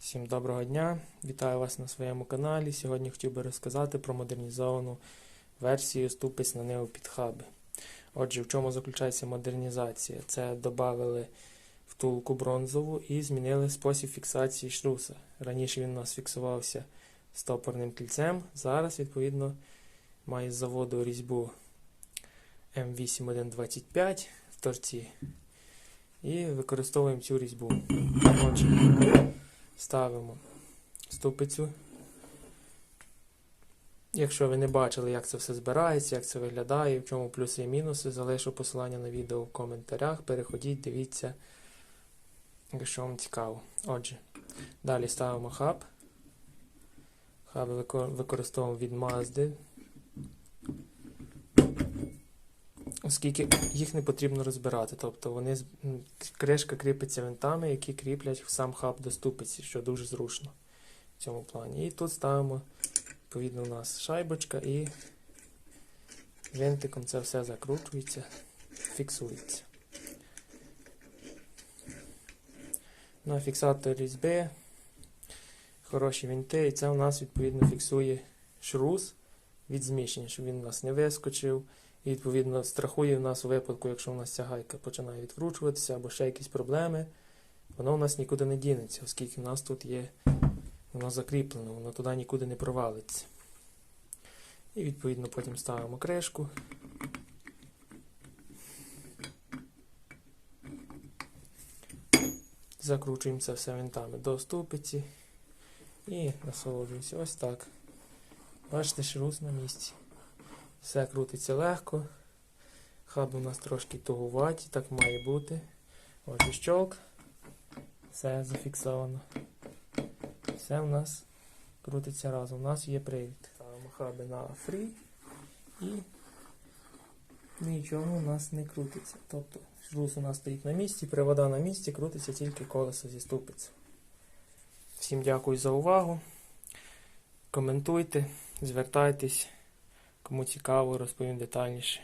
Всім доброго дня! Вітаю вас на своєму каналі. Сьогодні хотів би розказати про модернізовану версію ступиць на Neo підхаби. Отже, в чому заключається модернізація? Це додали втулку бронзову і змінили спосіб фіксації шруса. Раніше він у нас фіксувався стопорним кільцем, зараз, відповідно, має з заводу різьбу М8125 в торці. І використовуємо цю різьбу. Отже, ставимо ступицю. Якщо ви не бачили, як це все збирається, як це виглядає, в чому плюси і мінуси, залишу посилання на відео в коментарях. Переходіть, дивіться, якщо вам цікаво. Отже, далі ставимо хаб. Хаб викор- використовуємо від Mazda. Оскільки їх не потрібно розбирати, тобто вони кришка кріпиться винтами, які кріплять в сам хаб до ступиці, що дуже зручно в цьому плані. І тут ставимо, відповідно, у нас шайбочка і винтиком це все закручується, фіксується. На фіксатор різьби хороші винти, і це у нас відповідно фіксує шрус від зміщення, щоб він у нас не вискочив. І відповідно страхує в нас у випадку, якщо у нас ця гайка починає відкручуватися або ще якісь проблеми, воно у нас нікуди не дінеться, оскільки в нас тут є, воно закріплено, воно туди нікуди не провалиться. І відповідно потім ставимо кришку. Закручуємо це все винтами до ступиці і насолоджуємося. Ось так. Бачите, шрус на місці. Все крутиться легко. Хаби у нас трошки тугуваті, так має бути. Ось щолк. Все зафіксовано. Все у нас крутиться разом. У нас є привід. Ставимо хаби на фрі і нічого у нас не крутиться. Тобто шрус у нас стоїть на місці, привода на місці, крутиться тільки колесо зі ступиць. Всім дякую за увагу. Коментуйте, звертайтесь. Кому цікаво, розповім детальніше.